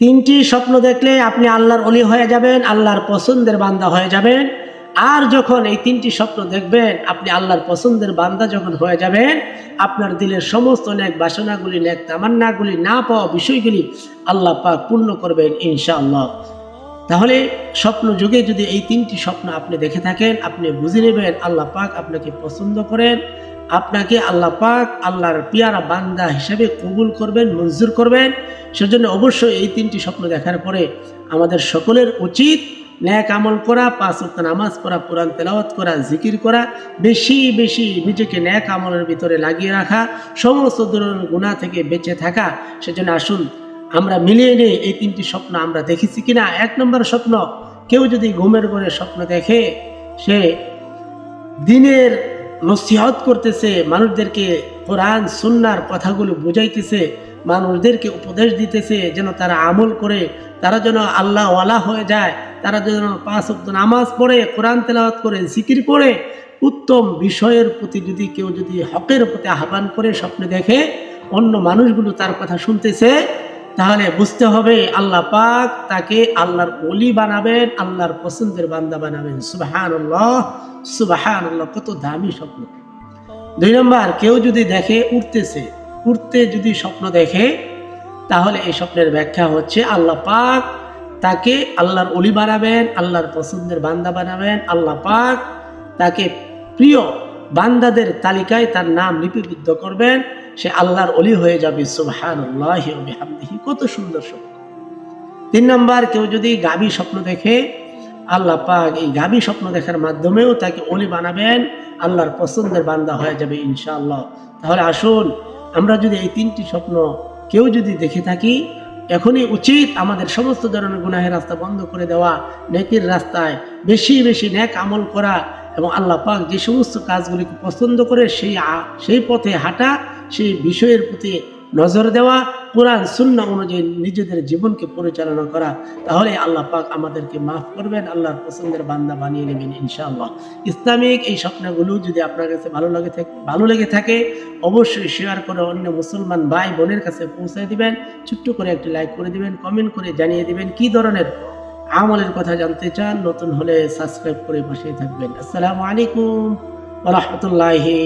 তিনটি স্বপ্ন দেখলে আপনি আল্লাহর অলি হয়ে যাবেন, আল্লাহর পছন্দের বান্দা হয়ে যাবেন। আর যখন এই তিনটি স্বপ্ন দেখবেন, আপনি আল্লাহর পছন্দের বান্দা যখন হয়ে যাবেন, আপনার দিলের সমস্ত নেক বাসনাগুলি, নেক তামান্নাগুলি না পাওয়া বিষয়গুলি আল্লাহ পাক পূর্ণ করবেন ইনশাআল্লাহ। তাহলে স্বপ্ন যুগে যদি এই তিনটি স্বপ্ন আপনি দেখে থাকেন, আপনি বুঝে নেবেন আল্লাহ পাক আপনাকে পছন্দ করেন। আপনাকে আল্লাহ পাক আল্লাহর পিয়ারা বান্দা হিসেবে কবুল করবেন, মঞ্জুর করবেন। সেজন্য অবশ্যই এই তিনটি স্বপ্ন দেখার পরে আমাদের সকলের উচিত ন্যাক আমল করা, পাঁচ ওয়াক্ত নামাজ পড়া, কোরআন তেলাওয়াত করা, জিকির করা, বেশি বেশি নিজেকে ন্যাক আমলের ভিতরে লাগিয়ে রাখা, সমস্ত ধরনের গুণা থেকে বেঁচে থাকা। সেজন্য আসুন, আমরা মিলিয়ে নিই এই তিনটি স্বপ্ন আমরা দেখেছি কিনা? এক নম্বর স্বপ্ন, কেউ যদি ঘুমের ঘরে স্বপ্ন দেখে, সে দিনের নসিহত করতেছে, মানুষদেরকে কোরআন, সুন্নার কথাগুলো বুঝাইতেছে, মানুষদেরকে উপদেশ দিতেছে, যেন তারা আমল করে, তারা যেন আল্লাহ ওয়ালা হয়ে যায়, তারা যেন পাঁচ অক্ত নামাজ পড়ে, কোরআন তেলাওয়াত করে, জিকির করে। উত্তম বিষয়ের প্রতি যদি কেউ যদি হকের প্রতি আহ্বান করে, স্বপ্নে দেখে, অন্য মানুষগুলো তার কথা শুনতেছে তাহলে বুঝতে হবে আল্লাহ পাক তাকে আল্লাহর অলি বানাবেন, আল্লাহর পছন্দের বান্দা বানাবেন। সুবাহান আল্লাহ সুবাহান আল্লাহ কত দামি স্বপ্ন। দুই নম্বর, কেউ যদি দেখে উঠতেছে, উঠতে যদি স্বপ্ন দেখে, তাহলে এই স্বপ্নের ব্যাখ্যা হচ্ছে আল্লাহ পাক তাকে আল্লাহর অলি বানাবেন, আল্লাহর পছন্দের বান্দা বানাবেন, আল্লাহ পাক তাকে প্রিয় বান্দাদের তালিকায় তার নাম লিপিবদ্ধ করবেন। সে আল্লাহর অলি হয়ে যাবে সুবহান কত সুন্দর স্বপ্ন। তিন নম্বর, কেউ যদি গাবি স্বপ্ন দেখে, আল্লাহ পাক এই গাবি স্বপ্ন দেখার মাধ্যমেও তাকে অলি বানাবেন, আল্লাহর পছন্দের বান্দা হয়ে যাবে ইনশাআল্লাহ। তাহলে আসুন, আমরা যদি এই তিনটি স্বপ্ন কেউ যদি দেখে থাকি, এখনই উচিত আমাদের সমস্ত ধরনের গুনাহের রাস্তা বন্ধ করে দেওয়া, নেকির রাস্তায় বেশি বেশি নেক আমল করা এবং আল্লাহ পাক যে সমস্ত কাজগুলিকে পছন্দ করে সেই সেই পথে হাঁটা সেই বিষয়ের প্রতি নজর দেওয়া, কোরআন সুন্না অনুযায়ী নিজেদের জীবনকে পরিচালনা করা, তাহলে আল্লাহ পাক আমাদেরকে মাফ করবেন, আল্লাহর পছন্দের বান্দা বানিয়ে নেবেন ইনশাআল্লাহ। ইসলামিক এই স্বপ্নগুলো যদি আপনার কাছে ভালো লাগে থাকে, ভালো লেগে থাকে, অবশ্যই শেয়ার করে অন্য মুসলমান ভাই বোনের কাছে পৌঁছে দিবেন, ছোট্ট করে একটি লাইক করে দিবেন কমেন্ট করে জানিয়ে দিবেন কি ধরনের আমলের কথা জানতে চান, নতুন হলে সাবস্ক্রাইব করে পাশে থাকবেন। আসসালামু আলাইকুম ওরহমতুল্লাহি